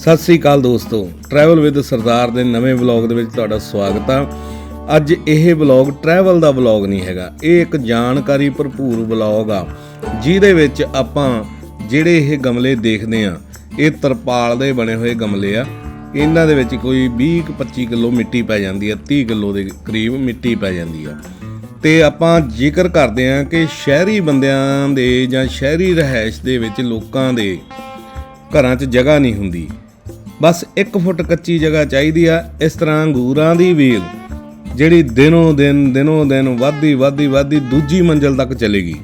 ਸਤਿ ਸ੍ਰੀ ਅਕਾਲ ਦੋਸਤੋ। Travel with ਸਰਦਾਰ ਦੇ ਨਵੇਂ ਵਲੌਗ ਦੇ ਵਿੱਚ ਤੁਹਾਡਾ ਸਵਾਗਤ ਆ। ਅੱਜ ਇਹ ਵਲੌਗ ਟਰੈਵਲ ਦਾ ਵਲੌਗ ਨਹੀਂ ਹੈਗਾ। ਇਹ ਇੱਕ ਜਾਣਕਾਰੀ ਭਰਪੂਰ ਵਲੌਗ ਆ। ਜਿਹਦੇ ਵਿੱਚ ਆਪਾਂ ਜਿਹੜੇ ਇਹ ਗਮਲੇ ਦੇਖਦੇ ਆ, ਇਹ ਤਰਪਾਲ ਦੇ ਬਣੇ ਹੋਏ ਗਮਲੇ ਆ। ਇਹਨਾਂ ਦੇ ਵਿੱਚ ਕੋਈ 20 25 ਕਿਲੋ ਮਿੱਟੀ ਪੈ ਜਾਂਦੀ ਆ 30 ਕਿਲੋ ਦੇ ਕਰੀਬ ਮਿੱਟੀ ਪੈ ਜਾਂਦੀ ਆ। ਤੇ ਆਪਾਂ ਜ਼ਿਕਰ ਕਰਦੇ ਆ ਕਿ ਸ਼ਹਿਰੀ ਬੰਦਿਆਂ ਦੇ ਜਾਂ ਸ਼ਹਿਰੀ ਰਹਿائش ਦੇ ਵਿੱਚ ਲੋਕਾਂ ਦੇ ਘਰਾਂ 'ਚ ਜਗ੍ਹਾ ਨਹੀਂ ਹੁੰਦੀ। ਬਸ 1 ਫੁੱਟ ਕੱਚੀ ਜਗ੍ਹਾ ਚਾਹੀਦੀ ਆ, ਇਸ ਤਰ੍ਹਾਂ ਅੰਗੂਰਾਂ ਦੀ ਵੇਲ, ਜਿਹੜੀ ਦਿਨੋਂ ਦਿਨ ਦਿਨੋਂ ਦਿਨ ਵੱਧਦੀ ਵੱਧਦੀ ਵੱਧਦੀ ਦੂਜੀ ਮੰਜ਼ਲ ਤੱਕ ਚਲੇਗੀ।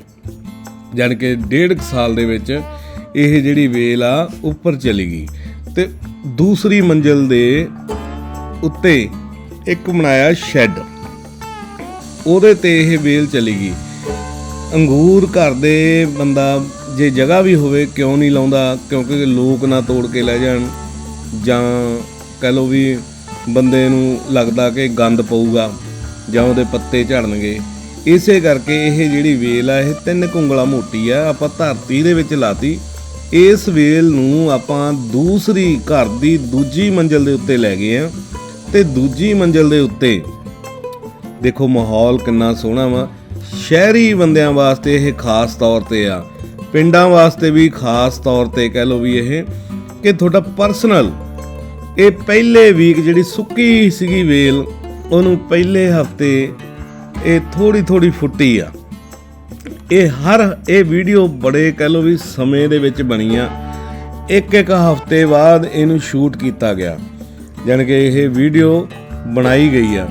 ਜਾਣੀ ਕਿ ਡੇਢ ਕੁ ਸਾਲ ਦੇ ਵਿੱਚ ਇਹ ਜਿਹੜੀ ਵੇਲ ਆ, ਉੱਪਰ ਚਲੇਗੀ। ਤੇ ਦੂਸਰੀ ਮੰਜ਼ਲ ਦੇ ਉੱਤੇ ਇੱਕ ਬਣਾਇਆ ਸ਼ੈੱਡ। ਉਹਦੇ ਤੇ ਇਹ ਵੇਲ ਚਲੇਗੀ। ਅੰਗੂਰ ਘਰ ਦੇ ਬੰਦਾ, ਜੇ ਜਗ੍ਹਾ ਵੀ ਹੋਵੇ, ਕਿਉਂ ਨਹੀਂ ਲਾਉਂਦਾ? ਕਿਉਂਕਿ ਲੋਕ ਨਾ ਤੋੜ ਕੇ ਲੈ ਜਾਣ। ਜਾਂ ਕਹਿ ਲਓ ਵੀ ਬੰਦੇ ਨੂੰ ਲੱਗਦਾ ਕਿ ਗੰਦ ਪਊਗਾ ਜਾਂ ਉਹਦੇ ਪੱਤੇ ਝੜਨਗੇ, ਇਸੇ ਕਰਕੇ ਇਹ ਜਿਹੜੀ ਵੇਲ ਆ, ਇਹ ਤਿੰਨ ਕੁੰਗਲਾ ਮੋਟੀ ਆ, ਆਪਾਂ ਧਰਤੀ ਦੇ ਵਿੱਚ ਲਾਤੀ। ਇਸ ਵੇਲ ਨੂੰ ਆਪਾਂ ਦੂਸਰੀ ਘਰ ਦੀ ਦੂਜੀ ਮੰਜ਼ਲ ਦੇ ਉੱਤੇ ਲੈ ਗਏ ਆ ਤੇ ਦੂਜੀ ਮੰਜ਼ਲ ਦੇ ਉੱਤੇ ਦੇਖੋ ਮਾਹੌਲ ਕਿੰਨਾ ਸੋਹਣਾ ਵਾ। ਸ਼ਹਿਰੀ ਬੰਦਿਆਂ ਵਾਸਤੇ ਇਹ ਖਾਸ ਤੌਰ ਤੇ ਆ। ਪਿੰਡਾਂ ਵਾਸਤੇ ਵੀ ਖਾਸ ਤੌਰ ਤੇ ਕਹਿ ਲਓ ਵੀ ਇਹ ਕਿ ਤੁਹਾਡਾ ਪਰਸਨਲ ਇਹ ਪਹਿਲੇ ਵੀਕ ਜਿਹੜੀ ਸੁੱਕੀ ਸੀਗੀ ਵੇਲ, ਉਹਨੂੰ ਪਹਿਲੇ ਹਫ਼ਤੇ ਇਹ ਥੋੜੀ ਥੋੜੀ ਫੁੱਟੀ ਆ। ਇਹ ਹਰ, ਇਹ ਵੀਡੀਓ ਬੜੇ ਕਹਿ ਲਓ ਵੀ ਸਮੇਂ ਦੇ ਵਿੱਚ ਬਣੀ ਆ ਇੱਕ ਇੱਕ ਹਫ਼ਤੇ ਬਾਅਦ ਇਹਨੂੰ ਸ਼ੂਟ ਕੀਤਾ ਗਿਆ। ਜਾਣੀ ਕਿ ਇਹ ਵੀਡੀਓ ਬਣਾਈ ਗਈ ਆ।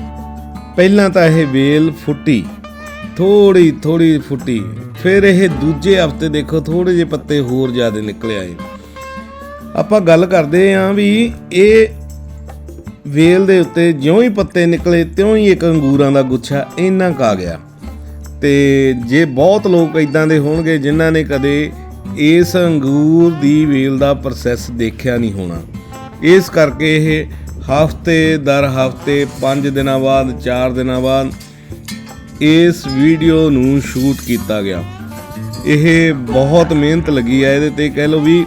ਪਹਿਲਾਂ ਤਾਂ ਇਹ ਵੇਲ ਫੁੱਟੀ ਥੋੜੀ ਥੋੜੀ ਫੁੱਟੀ। ਫਿਰ ਇਹ ਦੂਜੇ ਹਫ਼ਤੇ ਦੇਖੋ ਥੋੜੇ ਜਿਹੇ ਪੱਤੇ ਹੋਰ ਜ਼ਿਆਦਾ ਨਿਕਲ ਆਏ। ਆਪਾਂ ਗੱਲ ਕਰਦੇ ਆਂ ਵੀ ਇਹ ਵੇਲ ਦੇ ਉੱਤੇ ਜਿਉਂ ਹੀ ਪੱਤੇ ਨਿਕਲੇ, ਤਿਉਂ ਹੀ ਇੱਕ ਅੰਗੂਰਾਂ ਦਾ ਗੁੱਛਾ ਇੰਨਾ ਕਾ ਗਿਆ। ਤੇ ਜੇ ਬਹੁਤ ਲੋਕ ਇਦਾਂ ਦੇ ਹੋਣਗੇ ਜਿਨ੍ਹਾਂ ਨੇ ਕਦੇ ਇਸ ਅੰਗੂਰ ਦੀ ਵੇਲ ਦਾ ਪ੍ਰੋਸੈਸ ਦੇਖਿਆ ਨਹੀਂ ਹੋਣਾ। ਇਸ ਕਰਕੇ ਇਹ ਹਫ਼ਤੇ ਦਰ ਹਫ਼ਤੇ 5 ਦਿਨਾਂ ਬਾਅਦ 4 ਦਿਨਾਂ ਬਾਅਦ ਇਸ ਵੀਡੀਓ ਨੂੰ ਸ਼ੂਟ ਕੀਤਾ ਗਿਆ। ਇਹ ਬਹੁਤ ਮਿਹਨਤ ਲੱਗੀ ਹੈ ਇਹਦੇ ਤੇ, ਕਹਿ ਲਓ ਵੀ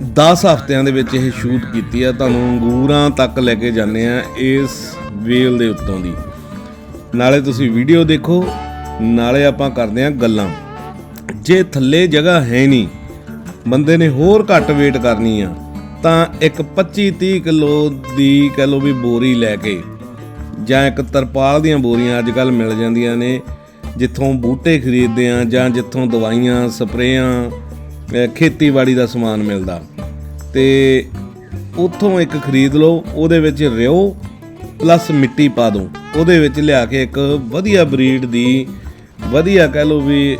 10 ਹਫ਼ਤਿਆਂ ਦੇ ਵਿੱਚ ਇਹ ਸ਼ੂਟ ਕੀਤੀ ਆ। ਤੁਹਾਨੂੰ ਅੰਗੂਰਾਂ ਤੱਕ ਲੈ ਕੇ ਜਾਂਦੇ ਆ ਇਸ ਵੇਲ ਦੇ ਉੱਤੋਂ ਦੀ। ਨਾਲੇ ਤੁਸੀਂ ਵੀਡੀਓ ਦੇਖੋ, ਨਾਲੇ ਆਪਾਂ ਕਰਦੇ ਆ ਗੱਲਾਂ। ਜੇ ਥੱਲੇ ਜਗ੍ਹਾ ਹੈ ਨਹੀਂ, ਬੰਦੇ ਨੇ ਹੋਰ ਘੱਟ ਵੇਟ ਕਰਨੀ ਆ, ਤਾਂ ਇੱਕ 25 30 ਕਿਲੋ ਦੀ ਕਹਿ ਲਓ ਵੀ ਬੋਰੀ ਲੈ ਕੇ ਜਾਂ ਇੱਕ ਤਰਪਾਲ ਦੀਆਂ ਬੋਰੀਆਂ ਅੱਜ ਕੱਲ ਮਿਲ ਜਾਂਦੀਆਂ ਨੇ, ਜਿੱਥੋਂ ਬੂਟੇ ਖਰੀਦਦੇ ਆ ਜਾਂ ਜਿੱਥੋਂ ਦਵਾਈਆਂ, ਸਪਰੇਆਂ ਖੇਤੀਬਾੜੀ ਦਾ ਸਮਾਨ ਮਿਲਦਾ। ਤੇ ਉੱਥੋਂ ਇੱਕ ਖਰੀਦ ਲਓ, ਉਹਦੇ ਵਿੱਚ ਰਿਓ ਪਲੱਸ ਮਿੱਟੀ ਪਾ ਦਿਓ। ਉਹਦੇ ਵਿੱਚ ਲਿਆ ਕੇ ਇੱਕ ਵਧੀਆ ਬਰੀਡ ਦੀ, ਵਧੀਆ ਕਹਿ ਲਓ ਵੀ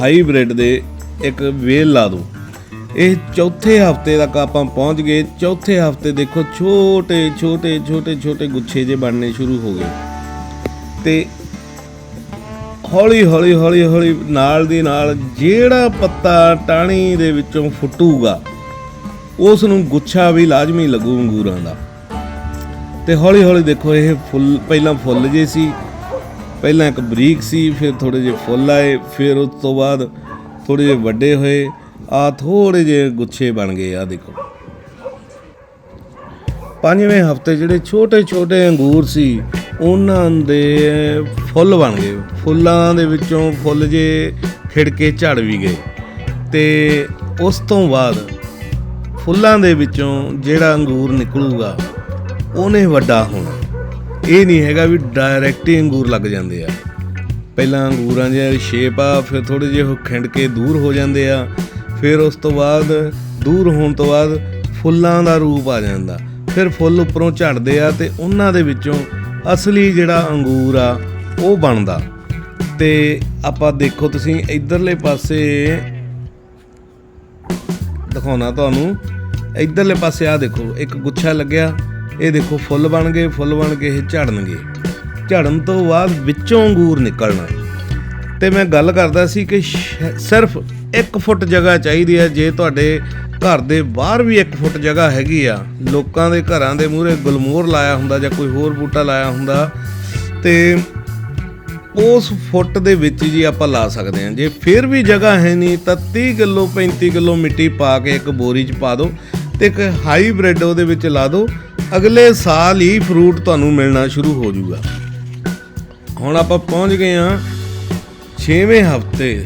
ਹਾਈਬ੍ਰਿਡ ਦੇ ਇੱਕ ਵੇਲ ਲਾ ਦਿਓ। ਇਹ ਚੌਥੇ ਹਫ਼ਤੇ ਤੱਕ ਆਪਾਂ ਪਹੁੰਚ ਗਏ। ਚੌਥੇ ਹਫ਼ਤੇ ਦੇਖੋ ਛੋਟੇ ਛੋਟੇ ਛੋਟੇ ਛੋਟੇ ਗੁੱਛੇ ਜੇ ਬਣਨੇ ਸ਼ੁਰੂ ਹੋ ਗਏ। ਤੇ ਹੌਲੀ ਹੌਲੀ ਹੌਲੀ ਹੌਲੀ ਨਾਲ ਦੀ ਨਾਲ ਜਿਹੜਾ ਪੱਤਾ ਟਾਣੀ ਦੇ ਵਿੱਚੋਂ ਫੁੱਟੂਗਾ ਉਸ ਨੂੰ ਗੁੱਛਾ ਵੀ ਲਾਜ਼ਮੀ ਲੱਗੂ ਅੰਗੂਰਾਂ ਦਾ। ਤੇ ਹੌਲੀ ਹੌਲੀ ਦੇਖੋ, ਇਹ ਫੁੱਲ ਪਹਿਲਾਂ ਫੁੱਲ ਜੇ ਸੀ, ਪਹਿਲਾਂ ਇੱਕ ਬਰੀਕ ਸੀ, ਫਿਰ ਥੋੜੇ ਜਿਹੇ ਫੁੱਲ ਆਏ, ਫਿਰ ਉਸ ਤੋਂ ਬਾਅਦ ਥੋੜੇ ਜਿਹੇ ਵੱਡੇ ਹੋਏ ਆ ਥੋੜੇ ਜਿਹੇ ਗੁੱਛੇ ਬਣ ਗਏ ਆ ਦੇਖੋ। ਪੰਜਵੇਂ ਹਫ਼ਤੇ ਜਿਹੜੇ ਛੋਟੇ ਛੋਟੇ ਅੰਗੂਰ ਸੀ, ਉਹਨਾਂ ਦੇ ਫੁੱਲ ਬਣ ਗਏ। ਫੁੱਲਾਂ ਦੇ ਵਿੱਚੋਂ ਫੁੱਲ ਜੇ ਖਿੜ ਕੇ ਝੜ ਵੀ ਗਏ। ਤੇ ਉਸ ਤੋਂ ਬਾਅਦ ਫੁੱਲਾਂ ਦੇ ਵਿੱਚੋਂ ਜਿਹੜਾ ਅੰਗੂਰ ਨਿਕਲੂਗਾ, ਉਹਨੇ ਵੱਡਾ ਹੋਣਾ। ਇਹ ਨਹੀਂ ਹੈਗਾ ਵੀ ਡਾਇਰੈਕਟ ਹੀ ਅੰਗੂਰ ਲੱਗ ਜਾਂਦੇ ਆ। ਪਹਿਲਾਂ ਅੰਗੂਰਾਂ ਦੀ ਸ਼ੇਪ ਆ, ਫਿਰ ਥੋੜੇ ਜਿਹੇ ਉਹ ਖਿੰਡ ਕੇ ਦੂਰ ਹੋ ਜਾਂਦੇ ਆ। ਫਿਰ ਉਸ ਤੋਂ ਬਾਅਦ ਦੂਰ ਹੋਣ ਤੋਂ ਬਾਅਦ ਫੁੱਲਾਂ ਦਾ ਰੂਪ ਆ ਜਾਂਦਾ। ਫਿਰ ਫੁੱਲ ਉੱਪਰੋਂ ਝੜਦੇ ਆ ਤੇ ਉਹਨਾਂ ਦੇ ਵਿੱਚੋਂ ਅਸਲੀ ਜਿਹੜਾ ਅੰਗੂਰ ਆ ਉਹ ਬਣਦਾ। ਤੇ ਆਪਾਂ ਦੇਖੋ ਤੁਸੀਂ ਇਧਰਲੇ ਪਾਸੇ ਦਿਖਾਉਣਾ ਤੁਹਾਨੂੰ। ਇਧਰਲੇ ਪਾਸੇ ਆ ਦੇਖੋ, ਇੱਕ ਗੁੱਛਾ ਲੱਗਿਆ। ਇਹ ਦੇਖੋ ਫੁੱਲ ਬਣ ਗਏ, ਫੁੱਲ ਬਣ ਕੇ ਇਹ ਝੜਨਗੇ। ਝੜਨ ਤੋਂ ਬਾਅਦ ਵਿੱਚੋਂ ਅੰਗੂਰ ਨਿਕਲਣਾ। ਤੇ ਮੈਂ ਗੱਲ ਕਰਦਾ ਸੀ ਕਿ ਸਿਰਫ 1 ਫੁੱਟ ਜਗ੍ਹਾ ਚਾਹੀਦੀ ਹੈ। ਜੇ ਤੁਹਾਡੇ ਘਰ ਦੇ ਬਾਹਰ ਵੀ 1 ਫੁੱਟ ਜਗ੍ਹਾ ਹੈਗੀ ਆ, ਲੋਕਾਂ ਦੇ ਘਰਾਂ ਦੇ ਮੂਹਰੇ ਗੁਲਮੋਹਰ ਲਾਇਆ ਹੁੰਦਾ ਜਾਂ ਕੋਈ ਹੋਰ ਬੂਟਾ ਲਾਇਆ ਹੁੰਦਾ, ਤੇ ਉਸ ਫੁੱਟ ਦੇ ਵਿੱਚ ਜੀ ਆਪਾਂ ਲਾ ਸਕਦੇ ਹਾਂ। ਜੇ ਫਿਰ ਵੀ ਜਗ੍ਹਾ ਹੈ ਨਹੀਂ, ਤਾਂ 30 ਕਿਲੋ 35 ਕਿਲੋ ਮਿੱਟੀ ਪਾ ਕੇ ਇੱਕ ਬੋਰੀ 'ਚ ਪਾ ਦਿਓ ਤੇ ਇੱਕ ਹਾਈਬ੍ਰਿਡ ਉਹਦੇ ਵਿੱਚ ਲਾ ਦਿਓ। ਅਗਲੇ ਸਾਲ ਹੀ ਫਰੂਟ ਤੁਹਾਨੂੰ ਮਿਲਣਾ ਸ਼ੁਰੂ ਹੋ ਜਾਊਗਾ ਹੁਣ ਆਪਾਂ ਪਹੁੰਚ ਗਏ ਹਾਂ 6ਵੇਂ ਹਫ਼ਤੇ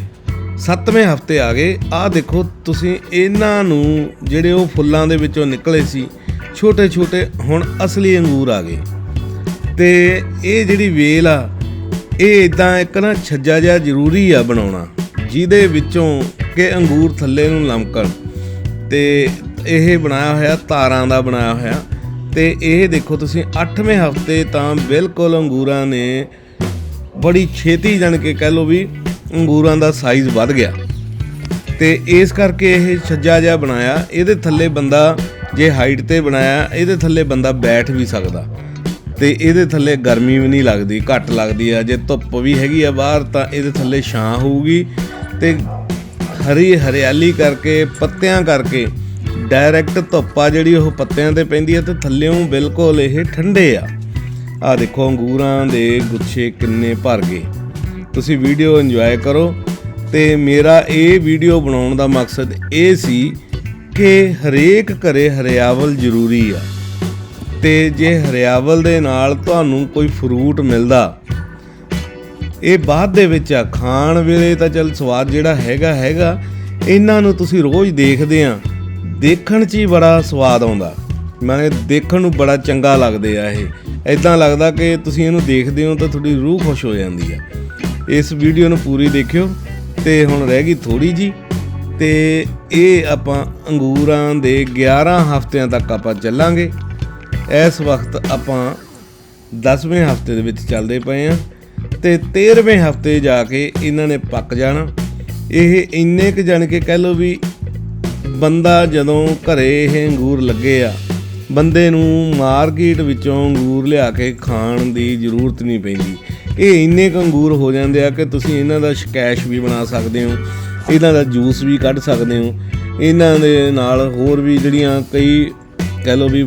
7ਵੇਂ ਹਫ਼ਤੇ ਆ ਗਏ। ਆਹ ਦੇਖੋ, ਤੁਸੀਂ ਇਹਨਾਂ ਨੂੰ ਜਿਹੜੇ ਉਹ ਫੁੱਲਾਂ ਦੇ ਵਿੱਚੋਂ ਨਿਕਲੇ ਸੀ ਛੋਟੇ ਛੋਟੇ ਹੁਣ ਅਸਲੀ ਅੰਗੂਰ ਆ ਗਏ। ਤੇ ਇਹ ਜਿਹੜੀ ਵੇਲ ਆ ਇਹ ਇਦਾਂ ਇੱਕ ਨਾ ਛੱਜਾ ਜਿਹਾ ਜ਼ਰੂਰੀ ਆ ਬਣਾਉਣਾ, ਜਿਹਦੇ ਵਿੱਚੋਂ ਕਿ ਅੰਗੂਰ ਥੱਲੇ ਨੂੰ ਲਮਕਣ। ਤੇ ਇਹ ਬਣਾਇਆ ਹੋਇਆ, ਤਾਰਾਂ ਦਾ ਬਣਾਇਆ ਹੋਇਆ। ਤੇ ਇਹ ਦੇਖੋ ਤੁਸੀਂ 8ਵੇਂ ਹਫ਼ਤੇ ਤਾਂ ਬਿਲਕੁਲ ਅੰਗੂਰਾਂ ਨੇ ਬੜੀ ਛੇਤੀ ਜਾਣ ਕੇ ਕਹਿ ਲਓ ਵੀ ਅੰਗੂਰਾਂ ਦਾ ਸਾਈਜ਼ ਵੱਧ ਗਿਆ। ਤੇ ਇਸ ਕਰਕੇ ਇਹ ਛੱਜਾ ਜਿਹਾ ਬਣਾਇਆ। ਇਹਦੇ ਥੱਲੇ ਬੰਦਾ ਜੇ ਹਾਈਟ ਤੇ ਬਣਾਇਆ, ਇਹਦੇ ਥੱਲੇ ਬੰਦਾ ਬੈਠ ਵੀ ਸਕਦਾ। ਤੇ ਇਹਦੇ ਥੱਲੇ ਗਰਮੀ ਵੀ ਨਹੀਂ ਲੱਗਦੀ, ਘੱਟ ਲੱਗਦੀ ਆ। ਜੇ ਧੁੱਪ ਵੀ ਹੈਗੀ ਆ ਬਾਹਰ, ਤਾਂ ਇਹਦੇ ਥੱਲੇ ਛਾਂ ਹੋਊਗੀ ਤੇ ਹਰੀ ਹਰਿਆਲੀ ਕਰਕੇ, ਪੱਤਿਆਂ ਕਰਕੇ ਡਾਇਰੈਕਟ ਧੁੱਪ ਆ ਜਿਹੜੀ ਉਹ ਪੱਤਿਆਂ ਤੇ ਪੈਂਦੀ ਹੈ ਤੇ ਥੱਲੇੋਂ ਬਿਲਕੁਲ ਇਹ ਠੰਡੇ ਆ। ਆ ਦੇਖੋ ਅੰਗੂਰਾਂ ਦੇ ਗੁੱਛੇ ਕਿੰਨੇ ਭਰ ਗਏ। ਤੁਸੀਂ ਵੀਡੀਓ ਇੰਜੋਏ ਕਰੋ ਤੇ ਮੇਰਾ ਇਹ ਵੀਡੀਓ ਬਣਾਉਣ ਦਾ ਮਕਸਦ ਇਹ ਸੀ ਕਿ ਹਰੇਕ ਘਰੇ ਹਰਿਆਵਲ ਜ਼ਰੂਰੀ ਆ। ਤੇ ਜੇ ਹਰਿਆਵਲ ਦੇ ਨਾਲ ਤੁਹਾਨੂੰ ਕੋਈ ਫਰੂਟ ਮਿਲਦਾ, ਇਹ ਬਾਅਦ ਦੇ ਵਿੱਚ ਆ, ਖਾਣ ਵੇਲੇ ਤਾਂ ਚਲ ਸਵਾਦ ਜਿਹੜਾ ਹੈਗਾ ਹੈਗਾ। ਇਹਨਾਂ ਨੂੰ ਤੁਸੀਂ ਰੋਜ਼ ਦੇਖਦੇ ਆ, ਦੇਖਣ 'ਚ ਹੀ ਬੜਾ ਸਵਾਦ ਆਉਂਦਾ। ਮੈਂ ਦੇਖਣ ਨੂੰ ਬੜਾ ਚੰਗਾ ਲੱਗਦੇ ਆ ਇਹ। ਐਦਾਂ ਲੱਗਦਾ ਕਿ ਤੁਸੀਂ ਇਹਨੂੰ ਦੇਖਦੇ ਹੋ ਤਾਂ ਤੁਹਾਡੀ ਰੂਹ ਖੁਸ਼ ਹੋ ਜਾਂਦੀ ਆ। ਇਸ ਵੀਡੀਓ ਨੂੰ ਪੂਰੀ ਦੇਖਿਓ ਤੇ ਹੁਣ ਰਹਿ ਗਈ ਥੋੜੀ ਜੀ ਤੇ ਇਹ ਆਪਾਂ ਅੰਗੂਰਾਂ ਦੇ 11 ਹਫ਼ਤਿਆਂ ਤੱਕ ਆਪਾਂ ਚੱਲਾਂਗੇ। ਇਸ ਵਕਤ ਆਪਾਂ 10ਵੇਂ ਹਫ਼ਤੇ ਦੇ ਵਿੱਚ ਚੱਲਦੇ ਪਏ ਆ ਤੇ 13ਵੇਂ ਹਫ਼ਤੇ ਜਾ ਕੇ ਇਹਨਾਂ ਨੇ ਪੱਕ ਜਾਣਾ। ਇਹ ਇੰਨੇ ਕੁ ਜਾਣ ਕੇ ਕਹਿ ਲਓ ਵੀ ਬੰਦਾ ਜਦੋਂ ਘਰੇ ਇਹ ਅੰਗੂਰ ਲੱਗੇ ਆ, ਬੰਦੇ ਨੂੰ ਮਾਰਕੀਟ ਵਿੱਚੋਂ ਅੰਗੂਰ ਲਿਆ ਕੇ ਖਾਣ ਦੀ ਜ਼ਰੂਰਤ ਨਹੀਂ ਪੈਂਦੀ। ਇਹ ਇੰਨੇ ਕੁ ਅੰਗੂਰ ਹੋ ਜਾਂਦੇ ਆ ਕਿ ਤੁਸੀਂ ਇਹਨਾਂ ਦਾ ਸ਼ਕੈਸ਼ ਵੀ ਬਣਾ ਸਕਦੇ ਹੋ, ਇਹਨਾਂ ਦਾ ਜੂਸ ਵੀ ਕੱਢ ਸਕਦੇ ਹੋ, ਇਹਨਾਂ ਦੇ ਨਾਲ ਹੋਰ ਵੀ ਜਿਹੜੀਆਂ ਕਈ ਕਹਿ ਲਓ ਵੀ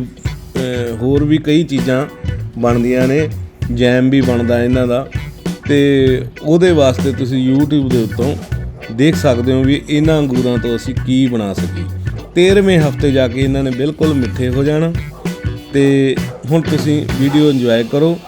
ਹੋਰ ਵੀ ਕਈ ਚੀਜ਼ਾਂ ਬਣਦੀਆਂ ਨੇ, ਜੈਮ ਵੀ ਬਣਦਾ ਇਹਨਾਂ ਦਾ। ਤੇ ਉਹਦੇ ਵਾਸਤੇ ਤੁਸੀਂ YouTube ਦੇ ਉੱਤੋਂ ਦੇਖ ਸਕਦੇ ਹੋ ਵੀ ਇਹਨਾਂ ਅੰਗੂਰਾਂ ਤੋਂ ਅਸੀਂ ਕੀ ਬਣਾ ਸਕੀਏ। 13ਵੇਂ ਹਫ਼ਤੇ ਜਾ ਕੇ ਇਹਨਾਂ ਨੇ ਬਿਲਕੁਲ ਮਿੱਠੇ ਹੋ ਜਾਣਾ। ਤੇ ਹੁਣ ਤੁਸੀਂ ਵੀਡੀਓ ਇੰਜੋਏ ਕਰੋ।